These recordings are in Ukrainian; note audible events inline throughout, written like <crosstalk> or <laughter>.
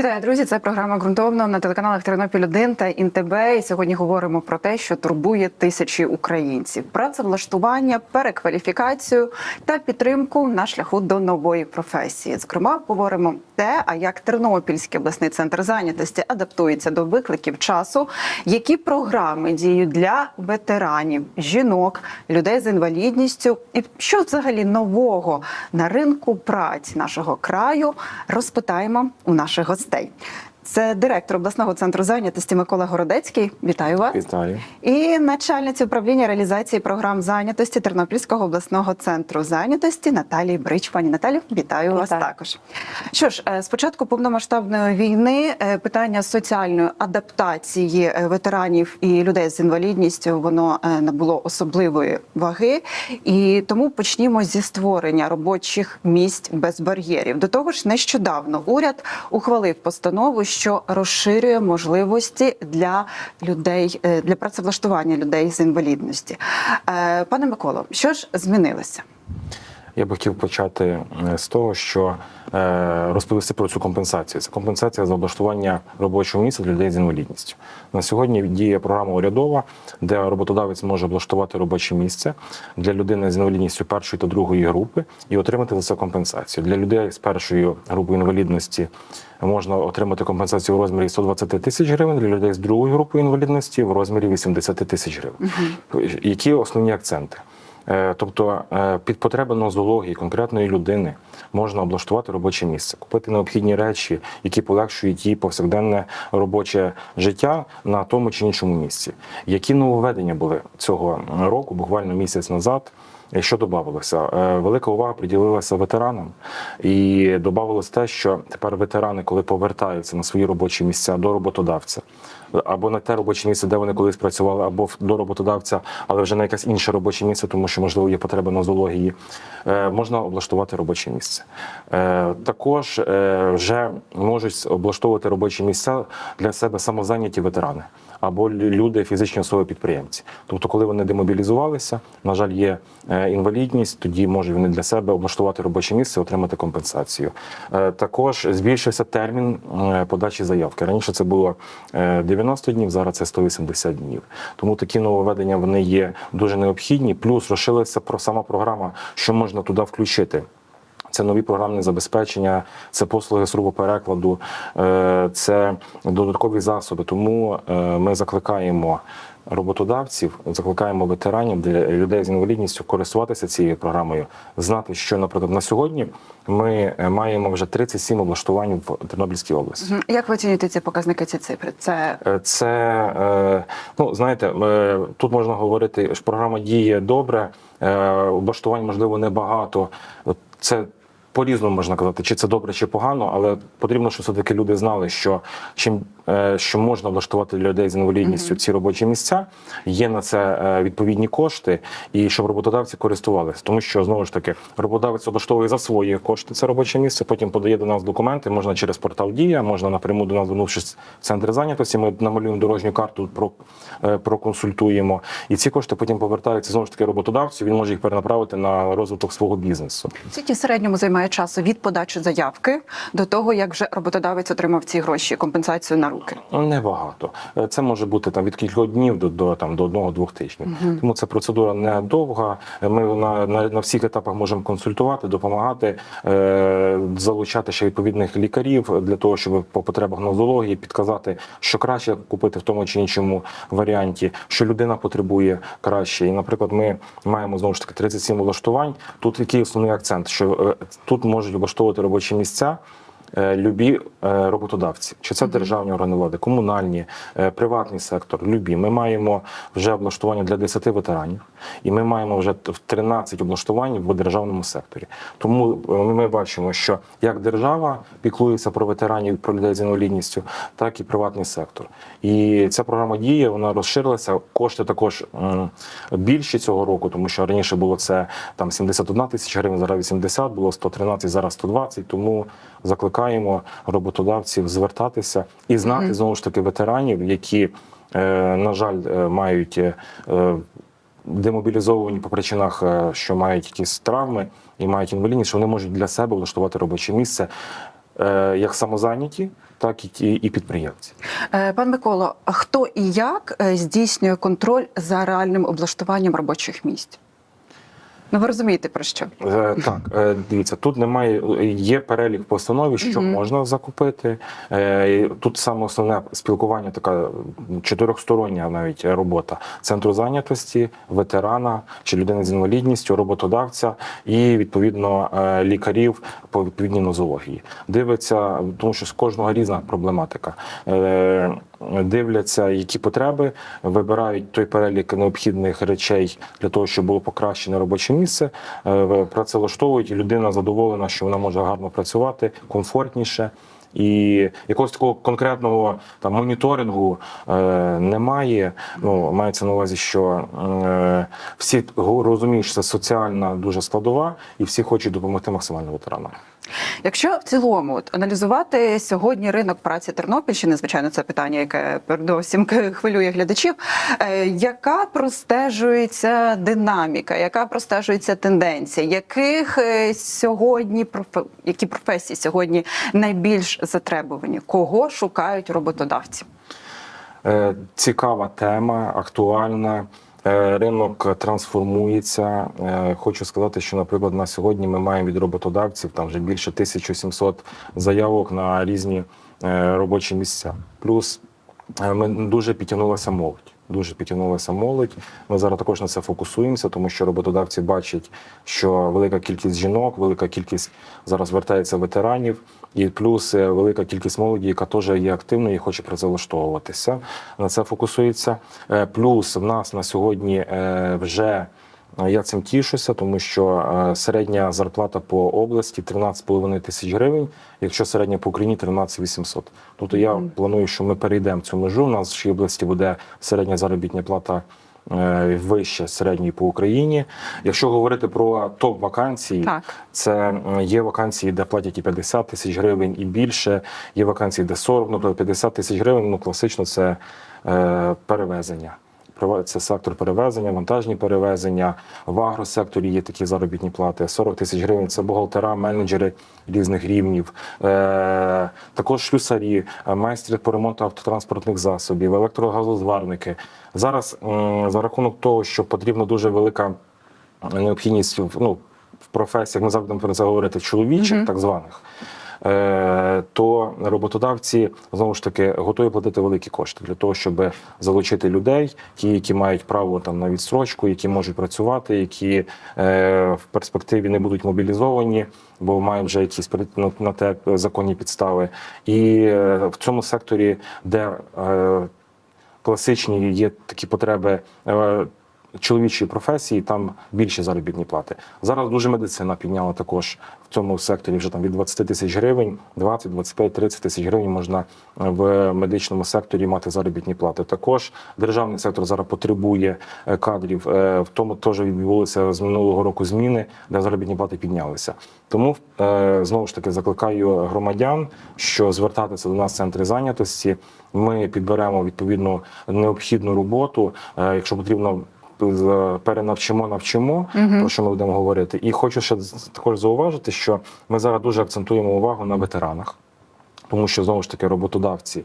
Вітаю, друзі! Це програма ґрунтовно на телеканалах Тернопіль 1 та ІНТБ. І сьогодні говоримо про те, що турбує тисячі українців: працевлаштування, перекваліфікацію та підтримку на шляху до нової професії. Зокрема, говоримо те, а як Тернопільський обласний центр зайнятості адаптується до викликів часу, які програми діють для ветеранів, жінок, людей з інвалідністю, і що взагалі нового на ринку праці нашого краю розпитаємо у наших гостей. Wednesday. Це директор обласного центру зайнятості Микола Городецький. Вітаю вас. Вітаю. І начальниця управління реалізації програм зайнятості Тернопільського обласного центру зайнятості Наталії Брич. Пані Наталю, вітаю, вас також. Що ж, е, з початку повномасштабної війни е, питання соціальної адаптації е, ветеранів і людей з інвалідністю воно набуло особливої ваги, і тому почнімо зі створення робочих місць без бар'єрів. До того ж, нещодавно уряд ухвалив постанову, що розширює можливості для людей е, для працевлаштування людей з інвалідності. Е, Пане Миколо, що ж змінилося? Я би хотів почати е, з того, що е, розповісти про цю компенсацію. Це компенсація за облаштування робочого місця для людей з інвалідністю. На сьогодні діє програма урядова, де роботодавець може облаштувати робоче місце для людини з інвалідністю першої та другої групи і отримати за це компенсацію. Для людей з першої групи інвалідності можна отримати компенсацію в розмірі 120 тисяч гривень, для людей з другої групи інвалідності в розмірі 80 тисяч гривень. Які основні акценти? Е, Тобто е, під потреби нозології конкретної людини можна облаштувати робоче місце, купити необхідні речі, які полегшують її повсякденне робоче життя на тому чи іншому місці. Які нововведення були цього року, буквально місяць назад? Що додавалося? Е, Велика увага приділилася ветеранам, і додавалось те, що тепер ветерани, коли повертаються на свої робочі місця до роботодавця, або на те робоче місце, де вони колись працювали, або до роботодавця, але вже на якесь інше робоче місце, тому що можливо є потреба нозології, е, можна облаштувати робоче місце. Е, Також вже можуть облаштовувати робочі місця для себе самозайняті ветерани або люди, фізичні особи підприємці. Тобто, коли вони демобілізувалися, на жаль, є е, інвалідність, тоді можуть вони для себе облаштувати робоче місце, отримати компенсацію. Е, Також збільшився термін е, подачі заявки. Раніше це було е, 90 днів, зараз це 180 днів. Тому такі нововведення вони є дуже необхідні. Плюс розширилася про сама програма, що можна туди включити. Це нові програмні забезпечення, це послуги сурвоперекладу, е, це додаткові засоби. Тому е, ми закликаємо роботодавців, закликаємо ветеранів, для людей з інвалідністю користуватися цією програмою, знати, що наприклад на сьогодні ми е, маємо вже 37 облаштувань в Тернопільській області. Як ви оцінюєте ці показники, ці цифри? Це Це ну знаєте, тут можна говорити, що програма діє добре, облаштувань можливо небагато. Це по-різному можна казати, чи це добре, чи погано, але потрібно, щоб все-таки люди знали, що чим що можна влаштувати для людей з інвалідністю ці робочі місця, є на це е, відповідні кошти, і щоб роботодавці користувалися. Тому що знову ж таки роботодавець облаштовує за свої кошти це робоче місце, потім подає до нас документи. Можна через портал Дія, можна напряму до нас звернувшись в центр зайнятості. Ми намалюємо дорожню карту, е, проконсультуємо. І ці кошти потім повертаються знову ж таки роботодавцю. Він може їх перенаправити на розвиток свого бізнесу. скільки в середньому займає часу від подачі заявки до того, як вже роботодавець отримав ці гроші, компенсацію на руки? Ну, Небагато. Е, Це може бути там від кількох днів до, до там до одного-двох тижнів. Тому ця процедура не довга. Е, Ми на, на, на всіх етапах можемо консультувати, допомагати, е, залучати ще відповідних лікарів для того, щоб по потребах нозології підказати, що краще купити в тому чи іншому варіанті, що людина потребує краще. І, наприклад, ми маємо знову ж таки 37 влаштувань. Тут який основний акцент, що е, тут можуть облаштовувати робочі місця. Е, Любі е, роботодавці, чи це державні органи влади, комунальні, е, приватний сектор, любі. Ми маємо вже облаштування для 10 ветеранів, і ми маємо вже т- 13 облаштувань в державному секторі. Тому ми бачимо, що як держава піклується про ветеранів, про людей з інвалідністю, так і приватний сектор. І ця програма діє, вона розширилася. Кошти також більші цього року, тому що раніше було це там 71 тисяча гривень, зараз 80, було 113, зараз 120. Тому закликаємо роботодавців звертатися і знати знову ж таки ветеранів, які, е, на жаль, е, мають. е, Демобілізовані по причинах, що мають якісь травми і мають інвалідність, що вони можуть для себе влаштувати робоче місце як самозайняті, так і ті і підприємці. Пан Миколо, а хто і як здійснює контроль за реальним облаштуванням робочих місць? Ну, ви розумієте про що? Е, Так, е, дивіться, тут немає, є перелік в постанові, що Мгм. можна закупити. Е, Тут саме основне спілкування, така чотирьохстороння навіть робота центру зайнятості, ветерана чи людини з інвалідністю, роботодавця і відповідно е, лікарів по відповідній нозології. Дивиться, тому що з кожного різна проблематика. Е, Дивляться, які потреби, вибирають той перелік необхідних речей для того, щоб було покращене робоче місце. е, Працевлаштовують, і людина задоволена, що вона може гарно працювати, комфортніше. І якогось такого конкретного там моніторингу е, немає. Ну мається на увазі, що е, всі розуміють, що це соціальна дуже складова, і всі хочуть допомогти максимально ветеранам. Якщо в цілому от, аналізувати сьогодні ринок праці Тернопільщини, звичайно, це питання, яке передовсім хвилює глядачів. е, Яка простежується динаміка, яка простежується тенденція? Яких е, сьогодні які професії сьогодні найбільш затребувані? Кого шукають роботодавці? Е, Цікава тема, актуальна. Е, Ринок трансформується. Е, Хочу сказати, що, наприклад, на сьогодні ми маємо від роботодавців там вже більше 1700 заявок на різні е, робочі місця. Плюс ми дуже підтягнулася молодь. Дуже підтягнулася молодь. Ми зараз також на це фокусуємося, тому що роботодавці бачать, що велика кількість жінок, велика кількість зараз звертається ветеранів, і плюс е, велика кількість молоді, яка теж є активною і хоче працевлаштовуватися. На це фокусується. Е, Плюс в нас на сьогодні е, вже я цим тішуся, тому що середня зарплата по області 13,5 тисяч гривень, якщо середня по Україні 13 800. Тобто я планую, що ми перейдемо цю межу. У нас в області буде середня заробітня плата вище середньої по Україні. Якщо говорити про топ вакансії, Так. це є вакансії, де платять і 50 тисяч гривень і більше. Є вакансії, де 40, ну 50 тисяч гривень. Ну класично це е, перевезення. Це сектор перевезення, вантажні перевезення. В агросекторі є такі заробітні плати. 40 тисяч гривень це бухгалтера, менеджери різних рівнів. Е, також шлюсарі, е, майстри по ремонту автотранспортних засобів, електрогазозварники. Зараз за рахунок того, що потрібна дуже велика необхідність в, ну, в професіях, ми завжди про це говорити, чоловічих, Мгм. так званих. Е, То роботодавці знову ж таки готові платити великі кошти для того, щоб залучити людей, ті, які мають право там на відстрочку, які можуть працювати, які е, в перспективі не будуть мобілізовані, бо мають вже якісь на, те законні підстави. І е, в цьому секторі, де класичні є такі потреби. Е, Чоловічої професії там більші заробітні плати. Зараз дуже медицина підняла також в цьому секторі вже там від 20 тисяч гривень, 20, 25, 30 тисяч гривень можна в медичному секторі мати заробітні плати. Також державний сектор зараз потребує е, кадрів. Е, В тому теж відбулися з минулого року зміни, де заробітні плати піднялися. Тому е, знову ж таки закликаю громадян, що звертатися до нас в центри зайнятості. Ми підберемо відповідну необхідну роботу. Е, Якщо потрібно. З- Перенавчимо, навчимо, про що ми будемо говорити. І хочу ще також зауважити, що ми зараз дуже акцентуємо увагу на ветеранах, тому що знову ж таки роботодавці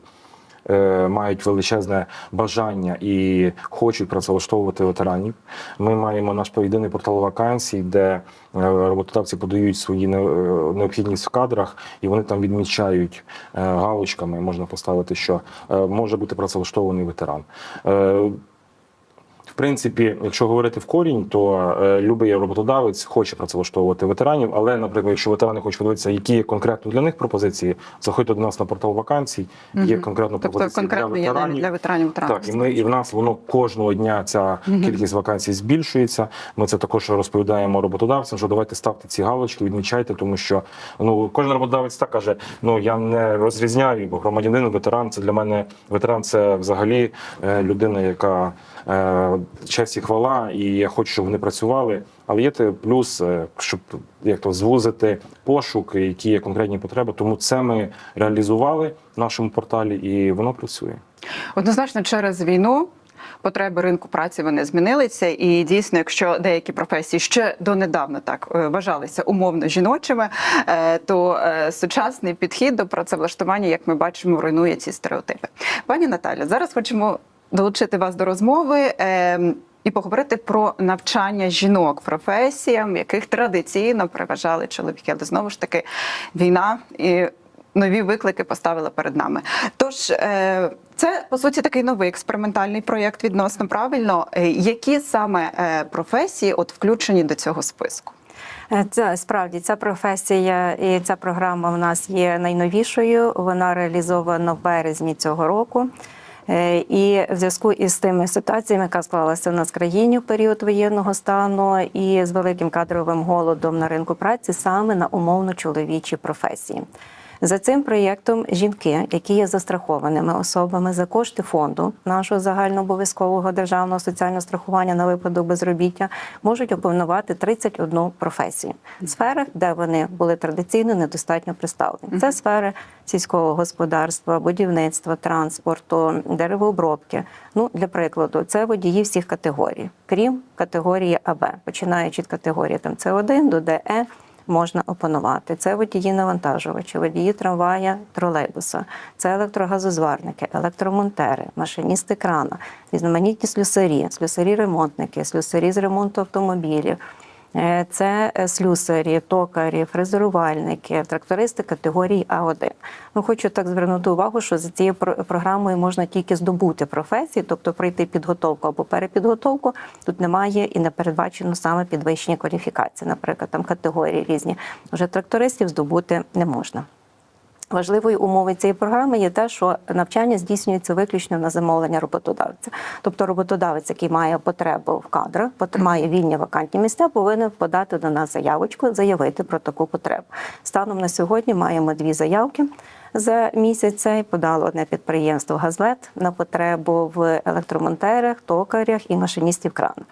е, мають величезне бажання і хочуть працевлаштовувати ветеранів. Ми маємо наш єдиний портал вакансій, де е, роботодавці подають свої е, необхідність в кадрах, і вони там відмічають е, галочками. Можна поставити, що е, може бути працевлаштований ветеран. Принципі, якщо говорити в корінь, то е, любий роботодавець хоче працевлаштовувати ветеранів. Але, наприклад, якщо ветерани хочуть подивитися, які є конкретно для них пропозиції, заходьте до нас на портал вакансій. Є конкретно Тобто пропозиції конкретно для ветеранів. для ветеранів Так, і ми і в нас воно кожного дня ця кількість вакансій збільшується. Ми це також розповідаємо роботодавцям, що давайте ставте ці галочки, відмічайте, тому що ну кожен роботодавець так каже: ну я не розрізняю, бо громадянин, ветеран це для мене ветеран це взагалі е, людина, яка е, честь і хвала, і я хочу, щоб вони працювали. Але є те плюс, е, щоб як то звузити пошук, які є конкретні потреби. Тому це ми реалізували в нашому порталі, і воно працює. Однозначно, через війну потреби ринку праці вони змінилися, і дійсно, якщо деякі професії ще донедавна так е, вважалися умовно жіночими, е, то сучасний підхід до працевлаштування, як ми бачимо, руйнує ці стереотипи. Пані Наталя, зараз хочемо долучити вас до розмови. е, І поговорити про навчання жінок професіям, яких традиційно переважали чоловіки, але знову ж таки війна і нові виклики поставила перед нами. Тож е, це по суті такий новий експериментальний проєкт відносно правильно. Е, Які саме е, професії от включені до цього списку? Це справді ця професія і ця програма в нас є найновішою. Вона реалізована в березні цього року. Е, І в зв'язку із тими ситуаціями, яка склалася в нас в країні в період воєнного стану, і з великим кадровим голодом на ринку праці саме на умовно чоловічі професії. За цим проєктом жінки, які є застрахованими особами за кошти фонду нашого загальнообов'язкового державного соціального страхування на випадок безробіття, можуть опанувати 31 професію в сферах, де вони були традиційно недостатньо представлені. Це сфери сільського господарства, будівництва, транспорту, деревообробки. Ну, для прикладу, це водії всіх категорій, крім категорії АБ, починаючи від категорії там С1 до ДЕ можна опанувати. Це водії навантажувачі, водії трамвая, тролейбуса, це електрогазозварники, електромонтери, машиністи крана, різноманітні слюсарі, слюсарі-ремонтники, слюсарі з ремонту автомобілів. Е, Це е, слюсарі, токарі, фрезерувальники, трактористи категорії А1. Ну, хочу так звернути увагу, що за цією про- програмою можна тільки здобути професії, тобто пройти підготовку або перепідготовку. Тут немає і не передбачено саме підвищення кваліфікації, наприклад, там категорії різні. Вже трактористів здобути не можна. Важливою умовою цієї програми є те, що навчання здійснюється виключно на замовлення роботодавця. Тобто роботодавець, який має потребу в кадрах, має вільні вакантні місця, повинен подати до нас заявочку, заявити про таку потребу. Станом на сьогодні маємо дві заявки. За місяць цей подало одне підприємство Газлет на потребу в електромонтерах, токарях і машиністів крану.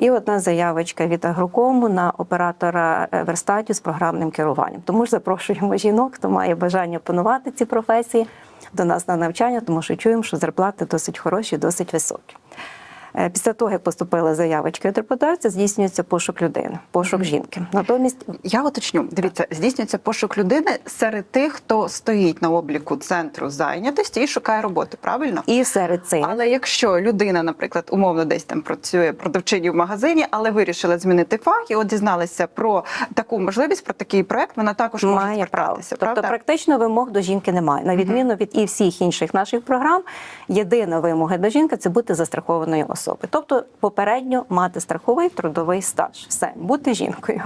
І одна заявочка від агрокому на оператора е, верстатів з програмним керуванням. Тому ж запрошуємо жінок, хто має бажання опанувати ці професії до нас на навчання, тому що чуємо, що зарплати досить хороші, досить високі. Е, Після того, як поступила заявочка від роботодавця, здійснюється пошук людини, пошук жінки. Натомість Я уточню, дивіться, здійснюється пошук людини серед тих, хто стоїть на обліку центру зайнятості і шукає роботи, правильно? і серед цих Але якщо людина, наприклад, умовно десь там працює продавчині в магазині, але вирішила змінити фах і от дізналася про таку можливість, про такий проект, вона також може має право. Тобто правда? практично вимог до жінки немає. На відміну від і всіх інших наших програм, єдина вимога до жінки це бути застрахованою особою. Тобто попередньо мати страховий трудовий стаж. Все, бути жінкою.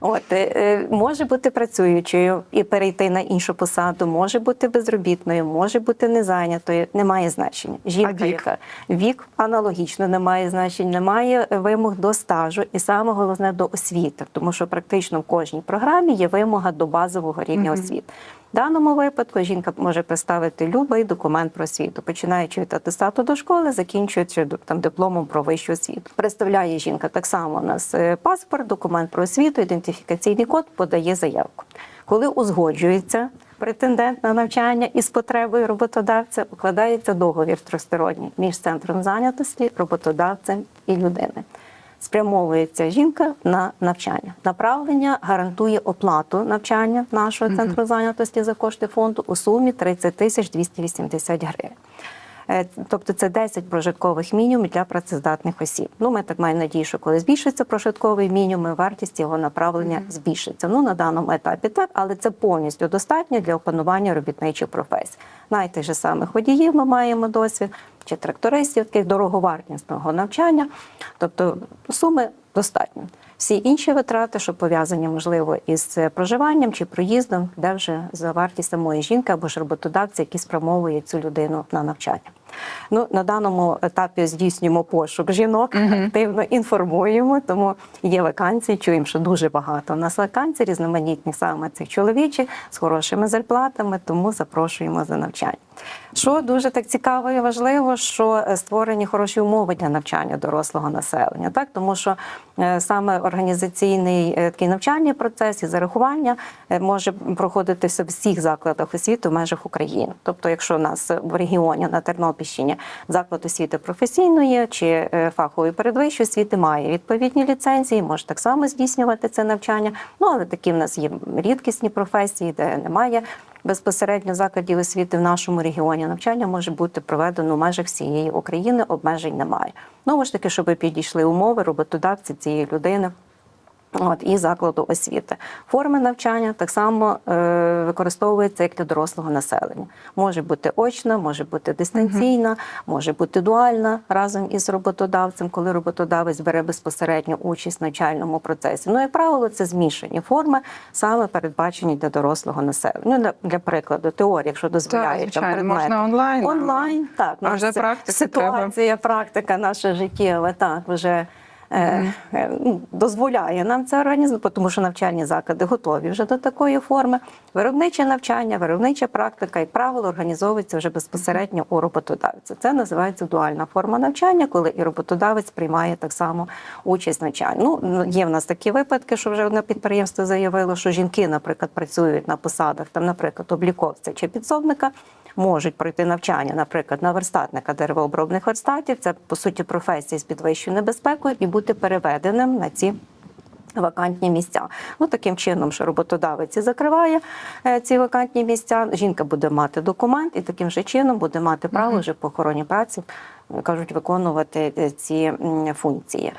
От е, е, може бути працюючою і перейти на іншу посаду, може бути безробітною, може бути незайнятою. Немає значення. Жінка, вік? яка вік аналогічно не має значень, немає вимог до стажу, і саме головне до освіти, тому що практично в кожній програмі є вимога до базового рівня освіти. Даному випадку жінка може представити будь-який документ про освіту, починаючи від атестату до школи, закінчуючи там дипломом про вищу освіту. Представляє жінка так само у нас е, паспорт, документ про освіту, ідентифікаційний код, подає заявку. Коли узгоджується претендент на навчання із потребою роботодавця, укладається договір тристоронній між центром зайнятості, роботодавцем і людиною. Спрямовується жінка на навчання. Направлення гарантує оплату навчання нашого центру зайнятості за кошти фонду у сумі 30 тисяч 280 гривень. Е, Тобто це 10 прожиткових мінімумів для працездатних осіб. Ну, ми так маємо надію, що коли збільшиться прожитковий мінімум, вартість його направлення збільшиться. Ну на даному етапі так, але це повністю достатньо для опанування робітничих професій. Навіть тих же самих водіїв ми маємо досвід, чи трактористів, таких дороговартісного навчання. Тобто суми достатньо. Всі інші витрати, що пов'язані можливо із проживанням чи проїздом, де вже за вартість самої жінки або ж роботодавця, який спрямовує цю людину на навчання. Ну на даному етапі здійснюємо пошук жінок, активно інформуємо, тому є вакансії. Чуємо, що дуже багато у нас вакансій, різноманітні саме цих чоловічих з хорошими зарплатами, тому запрошуємо за навчання. Що дуже так цікаво і важливо, що е, створені хороші умови для навчання дорослого населення, так тому що е, саме організаційний е, такий навчальний процес і зарахування е, може проходитися в всіх закладах освіти в межах України. Тобто, якщо у нас в регіоні на Тернопільщині. Заклад освіти професійної чи е, фахової передвищої освіти має відповідні ліцензії, може так само здійснювати це навчання. Ну але такі в нас є рідкісні професії, де немає безпосередньо закладів освіти в нашому регіоні. Навчання може бути проведено в межах всієї України, обмежень немає. Знову ж таки, щоб підійшли умови роботодавці цієї людини. От, і закладу освіти. Форми навчання так само е, використовуються як для дорослого населення. Може бути очна, може бути дистанційна, може бути дуальна разом із роботодавцем, коли роботодавець бере безпосередньо участь в навчальному процесі. Ну, як правило, це змішані форми, саме передбачені для дорослого населення. Ну, для, для прикладу, теорія, якщо дозволяє там звичайно, предмет. можна онлайн. Онлайн, так. А вже це практики треба. ситуація, практика наша життєва, так, вже ну, дозволяє нам це організувати, тому що навчальні заклади готові вже до такої форми. Виробниче навчання, виробнича практика, як правило, організовується вже безпосередньо у роботодавця. Це називається дуальна форма навчання, коли і роботодавець приймає так само участь в навчанні. Ну, є в нас такі випадки, що вже одне підприємство заявило, що жінки, наприклад, працюють на посадах, там, наприклад, обліковця чи підсобника можуть пройти навчання, наприклад, на верстатника деревообробних верстатів. Це по суті професії з підвищеною небезпекою і бути переведеним на ці. Вакантні місця. Ну таким чином, що роботодавець закриває е, ці вакантні місця. Жінка буде мати документ і таким же чином буде мати право вже по охороні праці е, кажуть виконувати е, ці функції.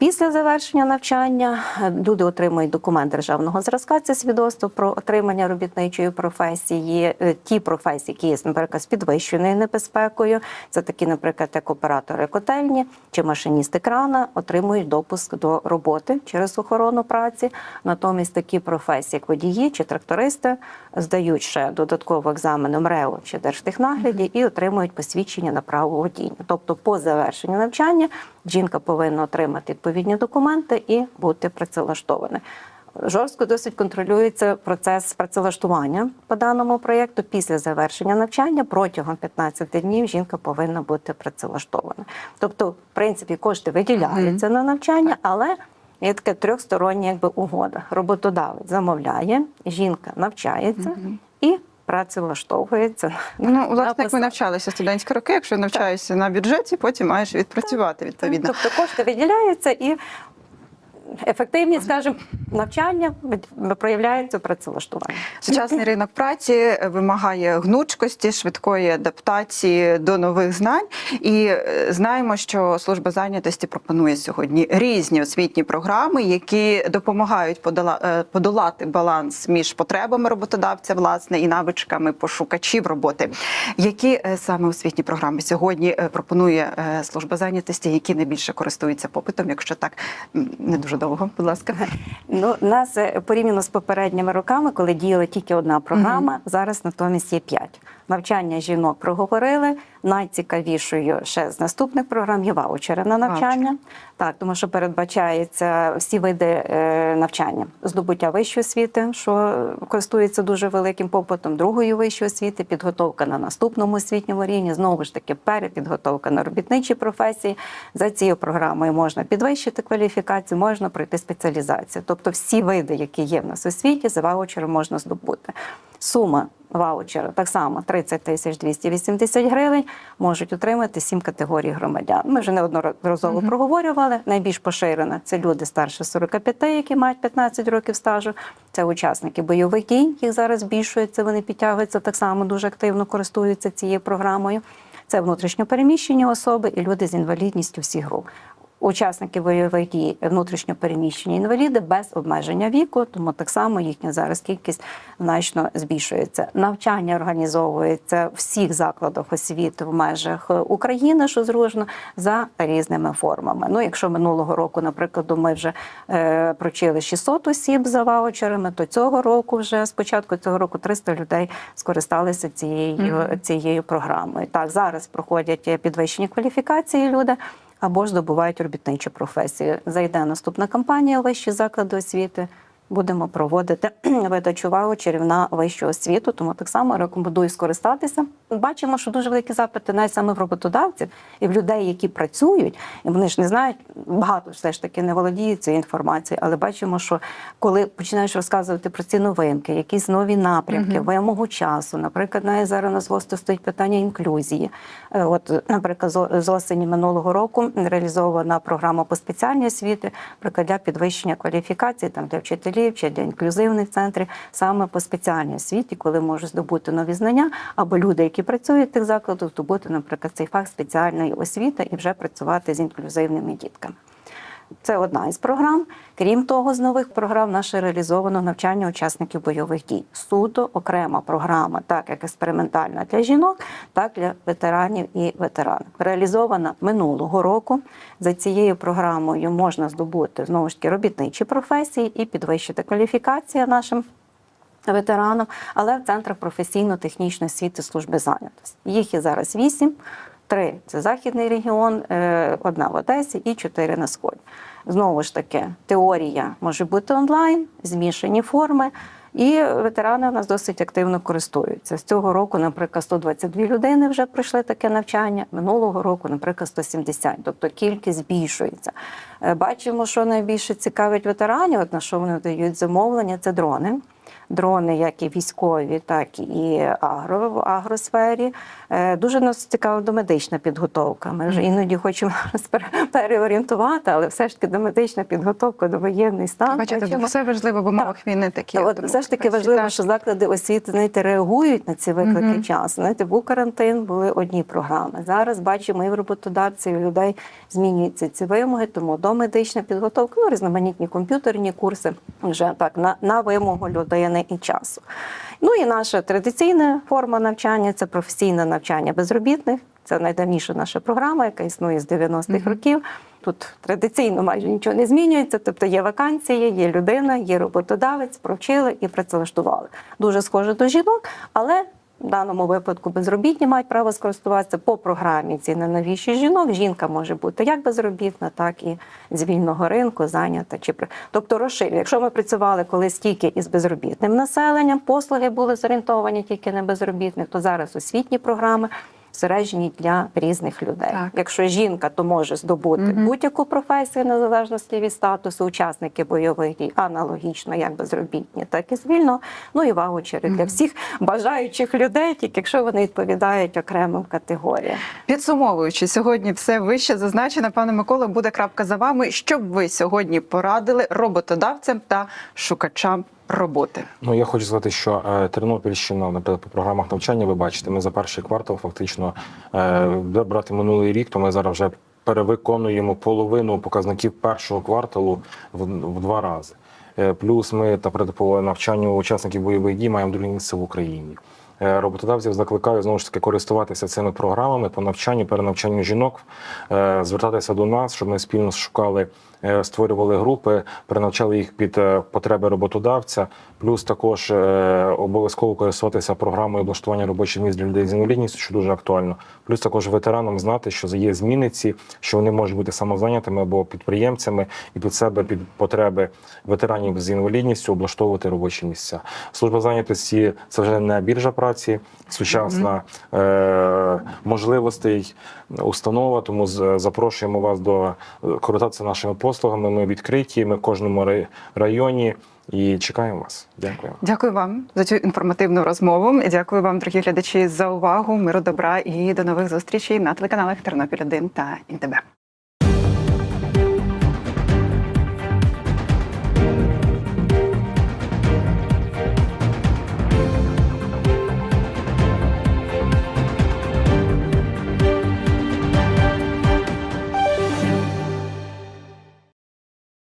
Після завершення навчання е, люди отримують документ державного зразка. Це свідоцтво про отримання робітничої професії. Е, Ті професії, які є, наприклад, з підвищеною небезпекою. Це такі, наприклад, як оператори котельні чи машиністи крана, отримують допуск до роботи через охорону праці. Натомість такі професії, як водії чи трактористи, здають ще додатково екзамени МРЕО чи Держтехнагляді і отримують посвідчення на право водіння. Тобто, по завершенню навчання жінка повинна отримати відповідні документи і бути працевлаштованою. Жорстко досить контролюється процес працевлаштування по даному проєкту. Після завершення навчання протягом 15 днів жінка повинна бути працевлаштована. Тобто, в принципі, кошти виділяються на навчання, але є така трьохстороння якби угода. Роботодавець замовляє, жінка навчається і працевлаштовується. Ну, на власне, як ми навчалися студентські роки, якщо навчаєшся на бюджеті, потім маєш відпрацювати відповідно. Тобто кошти виділяються і ефективність, скажімо, навчання проявляється в працевлаштуванні. Сучасний ринок праці вимагає гнучкості, швидкої адаптації до нових знань. І е, знаємо, що служба зайнятості пропонує сьогодні різні освітні програми, які допомагають е, подолати баланс між потребами роботодавця, власне, і навичками пошукачів роботи. Які е, саме освітні програми сьогодні пропонує служба зайнятості, які найбільше користуються попитом, якщо так не дуже довго, будь ласка. Ну, нас е, порівняно з попередніми роками, коли діяла тільки одна програма, зараз натомість є п'ять. Навчання жінок проговорили. Найцікавішою ще з наступних програм є ваучери на навчання. Так, тому що передбачається всі види е, навчання, здобуття вищої освіти, що користується дуже великим попитом, другої вищої освіти, підготовка на наступному освітньому рівні, знову ж таки, перепідготовка на робітничі професії. За цією програмою можна підвищити кваліфікацію, можна пройти спеціалізацію. Тобто всі види, які є в нас у світі, за ваучером можна здобути. Сума ваучера так само 30 тисяч 280 гривень можуть отримати сім категорій громадян. Ми вже неодноразово проговорювали. Найбільш поширена це люди старше 45, які мають 15 років стажу. Це учасники бойових дій, їх зараз збільшується. Вони підтягуються так само дуже активно користуються цією програмою. Це внутрішньопереміщені особи і люди з інвалідністю всіх груп. Учасники бойових дій внутрішньо переміщені інваліди без обмеження віку, тому так само їхня зараз кількість значно збільшується. Навчання організовується в всіх закладах освіти в межах України, що зручно, за різними формами. Ну, якщо минулого року, наприклад, ми вже е, прочили 600 осіб за ваучерами, то цього року вже з початку цього року 300 людей скористалися цією, цією програмою. Так, зараз проходять підвищені кваліфікації люди або ж здобувають робітничу професію. Зайде наступна кампанія вищі заклади освіти. Будемо проводити <clears throat> видачу ваучерів на вищу освіту, тому так само рекомендую скористатися. Бачимо, що дуже великі запити навіть саме в роботодавців і в людей, які працюють, і вони ж не знають, багато все ж таки не володіють цією інформацією, але бачимо, що коли починаєш розказувати про ці новинки, якісь нові напрямки, вимогу часу, наприклад, навіть зараз на згосту стоїть питання інклюзії. Е, От, наприклад, з- з осені минулого року реалізована програма по спеціальній освіти, наприклад, для підвищення кваліфікації там для вчителів чи для інклюзивних центрів, саме по спеціальній освіті, коли можуть здобути нові знання, або люди, які працюють в тих закладах, здобути, наприклад, цей фах спеціальної освіти і вже працювати з інклюзивними дітками. Це одна із програм. Крім того, з нових програм наше реалізовано навчання учасників бойових дій. Суто окрема програма, так як експериментальна для жінок, так і для ветеранів і ветеранок. Реалізована минулого року. За цією програмою можна здобути знову ж таки робітничі професії і підвищити кваліфікацію нашим ветеранам, але в центрах професійно-технічної освіти служби зайнятості. Їх є зараз вісім. Три це західний регіон, е, одна в Одесі і чотири на сході. Знову ж таки, теорія може бути онлайн, змішані форми. І ветерани у нас досить активно користуються. З цього року, наприклад, 122 людини вже пройшли таке навчання. Минулого року, наприклад, 170, тобто кількість збільшується. Е, Бачимо, що найбільше цікавить ветеранів, от на що вони дають замовлення, це дрони. Дрони, як і військові, так і агро, в агросфері. Е, Дуже нас цікава домедична підготовка. Ми вже іноді хочемо <laughs> переорієнтувати, але все ж таки домедична підготовка до воєнний стан. Бачите, Бачимо, все важливо в умовах війни такі. От, тому все ж таки важливо, так. що заклади освіти знаєте, реагують на ці виклики Мгм. часу. Знаєте, був карантин, були одні програми. Зараз бачимо і в роботодавців, і в людей змінюються ці вимоги, тому домедична підготовка, ну, різноманітні комп'ютерні курси вже так на, на вимогу людини і часу. Ну і наша традиційна форма навчання це професійне навчання безробітних. Це найдавніша наша програма, яка існує з 90-х років. Тут традиційно майже нічого не змінюється. Тобто є вакансії, є людина, є роботодавець, провчили і працевлаштували. Дуже схоже до жінок, але в даному випадку безробітні мають право скористуватися по програмі ці найновіші жінок. Жінка може бути як безробітна, так і з вільного ринку зайнята чи тобто розширює. Якщо ми працювали колись тільки із безробітним населенням, послуги були зорієнтовані тільки на безробітних, то зараз освітні програми. Зсереджені для різних людей. Так. Якщо жінка, то може здобути Мгм. будь-яку професію незалежності від статусу. Учасники бойових дій аналогічно, як безробітні, так і звільно. Ну і ваучери для всіх бажаючих людей, тільки якщо вони відповідають окремим категоріям. Підсумовуючи, сьогодні все вище зазначено. Пане Микола, буде крапка за вами. Що б ви сьогодні порадили роботодавцям та шукачам роботи? Ну я хочу сказати, що е, Тернопільщина, наприклад, по програмах навчання, ви бачите, ми за перший квартал фактично е, брати минулий рік, то ми зараз вже перевиконуємо половину показників першого кварталу в, в два рази. Е, плюс ми, наприклад, по навчанню учасників бойових дій маємо друге місце в Україні. Е, Роботодавців закликаю знову ж таки користуватися цими програмами по навчанню, перенавчанню жінок, е, звертатися до нас, щоб ми спільно шукали, створювали групи, перенавчали їх під е, потреби роботодавця. Плюс також е, обов'язково користуватися програмою облаштування робочих місць для людей з інвалідністю, що дуже актуально. Плюс також ветеранам знати, що є зміни ці, що вони можуть бути самозайнятими або підприємцями, і під себе під потреби ветеранів з інвалідністю облаштовувати робочі місця. Служба зайнятості це вже не біржа праці, сучасна е, можливостей установа. Тому запрошуємо вас до е, користатися нашими послугами. Ми відкриті. Ми в кожному районі і чекаємо вас. Дякую. Дякую вам за цю інформативну розмову. Дякую вам, дорогі глядачі, за увагу. Миру добра і до нових зустрічей на телеканалах Тернопіль 1 та ІНТБ.